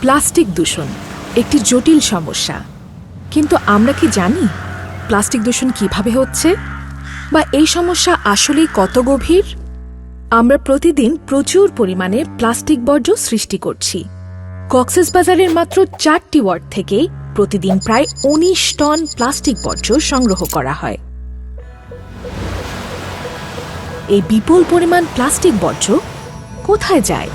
Plastic দূষণ একটি জটিল সমস্যা। কিন্তু আমরা কি জানি প্লাস্টিক দূষণ কীভাবে হচ্ছে? বা এই সমস্যা আসলেই কত গভীর? আমরা প্রতিদিন প্রচুর পরিমাণে প্লাস্টিক বর্জ্য সৃষ্টি করছি। কক্সেস বাজারের মাত্র চারটি ওয়ার্ড থেকে প্রতিদিন প্রায় উনিশ টন প্লাস্টিক বর্জ্য সংগ্রহ করা হয়। এই বিপুল পরিমাণ প্লাস্টিক বর্জ্য কোথায় যায়?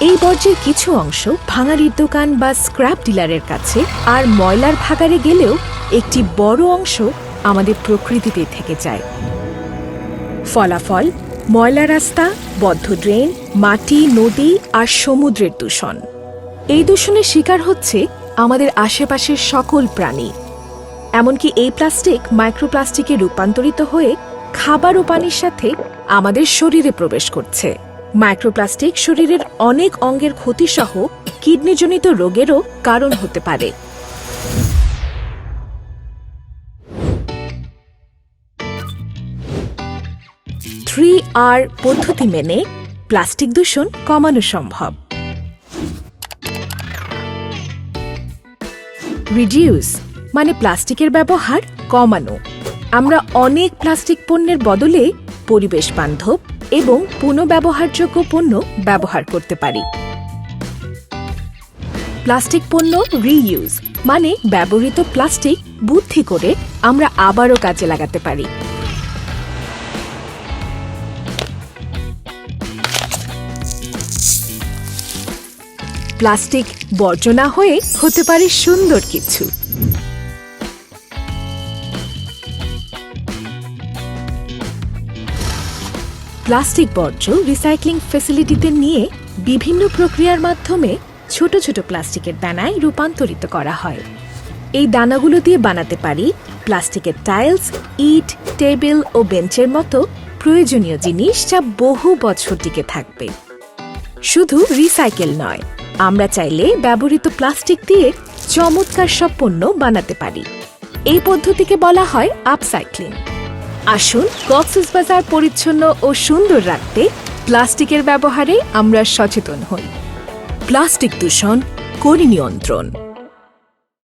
এই বর্জ্যের কিছু অংশ ভাঙাড়ির দোকান বা স্ক্র্যাপ ডিলারের কাছে আর ময়লার ভাগারে গেলেও একটি বড় অংশ আমাদের প্রকৃতিতে থেকে যায়। ফলাফল, ময়লা রাস্তা, বদ্ধ ড্রেন, মাটি, নদী আর সমুদ্রের দূষণ। এই দূষণের শিকার হচ্ছে আমাদের আশেপাশের সকল প্রাণী। এমনকি এই প্লাস্টিক মাইক্রোপ্লাস্টিকে রূপান্তরিত হয়ে খাবার ও পানির সাথে আমাদের শরীরে প্রবেশ করছে। মাইক্রোপ্লাস্টিক শরীরের অনেক অঙ্গের ক্ষতিসহ কিডনিজনিত রোগেরও কারণ হতে পারে। থ্রি আর পদ্ধতি মেনে প্লাস্টিক দূষণ কমানো সম্ভব। রিডিউস মানে প্লাস্টিকের ব্যবহার কমানো। আমরা অনেক প্লাস্টিক পণ্যের বদলে পরিবেশ বান্ধব এবং পুনঃব্যবহারযোগ্য পণ্য ব্যবহার করতে পারি। প্লাস্টিক পণ্য রিইউজ মানে ব্যবহৃত প্লাস্টিক বুদ্ধি করে আমরা আবারও কাজে লাগাতে পারি। প্লাস্টিক বর্জ্য না হয়ে হতে পারে সুন্দর কিছু। প্লাস্টিক বর্জ্য রিসাইক্লিং ফ্যাসিলিটিতে নিয়ে বিভিন্ন প্রক্রিয়ার মাধ্যমে ছোট ছোট প্লাস্টিকের দানায় রূপান্তরিত করা হয়। এই দানাগুলো দিয়ে বানাতে পারি প্লাস্টিকের টাইলস ইট, টেবিল ও বেঞ্চের মতো প্রয়োজনীয় জিনিস যা বহু বছর টিকে থাকবে। শুধু রিসাইকেল নয়, আমরা চাইলে ব্যবহৃত প্লাস্টিক দিয়ে চমৎকার সব পণ্য বানাতে পারি। এই পদ্ধতিকে বলা হয় আপসাইক্লিং আসুন কক্সবাজার পরিচ্ছন্ন ও সুন্দর রাখতে প্লাস্টিকের ব্যবহারে আমরা সচেতন হই। প্লাস্টিক দূষণ করি নিয়ন্ত্রণ